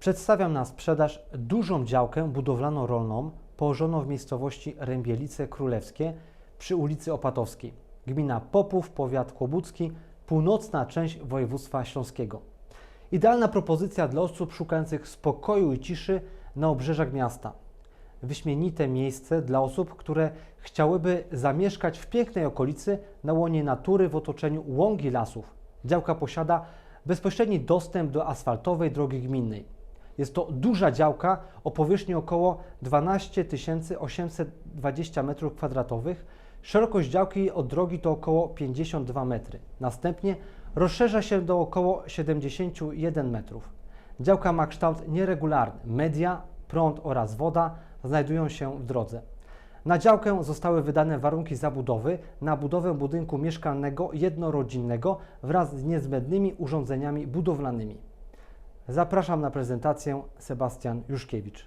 Przedstawiam na sprzedaż dużą działkę budowlano-rolną położoną w miejscowości Rębielice Królewskie przy ulicy Opatowskiej. Gmina Popów, powiat kłobucki, północna część województwa śląskiego. Idealna propozycja dla osób szukających spokoju i ciszy na obrzeżach miasta. Wyśmienite miejsce dla osób, które chciałyby zamieszkać w pięknej okolicy na łonie natury w otoczeniu łąk i lasów. Działka posiada bezpośredni dostęp do asfaltowej drogi gminnej. Jest to duża działka o powierzchni około 12 820 m2. Szerokość działki od drogi to około 52 metry. Następnie rozszerza się do około 71 metrów. Działka ma kształt nieregularny. Media, prąd oraz woda znajdują się w drodze. Na działkę zostały wydane warunki zabudowy na budowę budynku mieszkalnego jednorodzinnego wraz z niezbędnymi urządzeniami budowlanymi. Zapraszam na prezentację Sebastian Juszkiewicz.